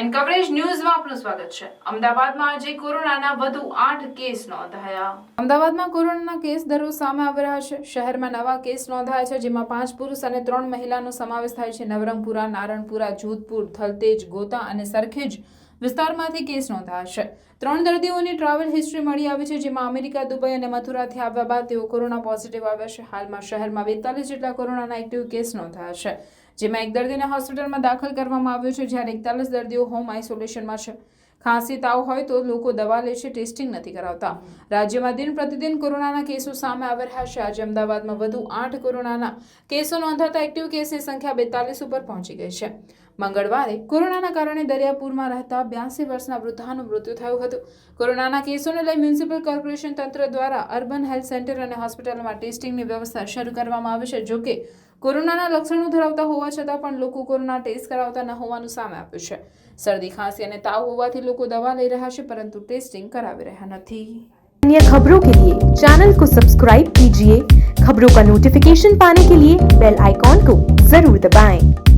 N coverage ન્યૂઝમાં આપનું સ્વાગત છે. અમદાવાદમાં આજે કોરોનાના વધુ આઠ કેસ નોંધાયા. અમદાવાદમાં કોરોનાના કેસ દરરોજ સામે આવી રહ્યા છે. શહેરમાં નવા કેસ નોંધાયા છે, જેમાં પાંચ પુરુષ અને ત્રણ મહિલાનો સમાવેશ થાય છે. નવરંગપુરા, નારણપુરા, જોધપુર, થલતેજ, ગોતા અને સરખેજ વિસ્તારમાંથી કેસ નોંધાયા છે. ત્રણ દર્દીઓની ટ્રાવેલ હિસ્ટ્રી મળી આવી છે, જેમાં અમેરિકા, દુબઈ અને મથુરાથી આવ્યા બાદ તેઓ કોરોના પોઝિટિવ આવ્યા છે. હાલમાં શહેરમાં બેતાલીસ જેટલા કોરોનાના એક્ટિવ કેસ નોંધાયા છે. જેમાં એક દર્દીને હોસ્પિટલમાં દાખલ કરવામાં આવ્યો છે જ્યારે એકતાલીસ દર્દીઓ હોમ આઇસોલેશનમાં છે. ખાંસી તાવ હોય તો લોકો દવા લે છે, ટેસ્ટિંગ નથી કરાવતા. રાજ્યમાં દિન પ્રતિદિન કોરોનાના કેસો સામે આવી રહ્યા છે. આજે અમદાવાદમાં વધુ આઠ કોરોનાના કેસો નોંધાતા એક્ટિવ કેસની સંખ્યા બેતાલીસ ઉપર પહોંચી ગઈ છે. મંગળવારે કોરોનાના કારણે દરિયાપુરમાં રહેતા બ્યાસી વર્ષના વૃદ્ધાનું મૃત્યુ થયું હતું. કોરોનાના કેસોને લઈ મ્યુનિસિપલ કોર્પોરેશન તંત્ર દ્વારા અર્બન હેલ્થ સેન્ટર અને હોસ્પિટલમાં ટેસ્ટિંગની વ્યવસ્થા શરૂ કરવામાં આવી છે. જોકે, કોરોનાના લક્ષણો ધરાવતા હોવા છતાં પણ લોકો કોરોના ટેસ્ટ કરાવતા ન હોવાનું સામે આવ્યું છે. શરદી, ખાંસી અને તાવ હોવાથી લોકો દવા લઈ રહ્યા છે પરંતુ ટેસ્ટિંગ કરાવી રહ્યા નથી अन्य खबरों के लिए चैनल को सब्सक्राइब कीजिए खबरों का नोटिफिकेशन पाने के लिए बेल आइकॉन को जरूर दबाएं।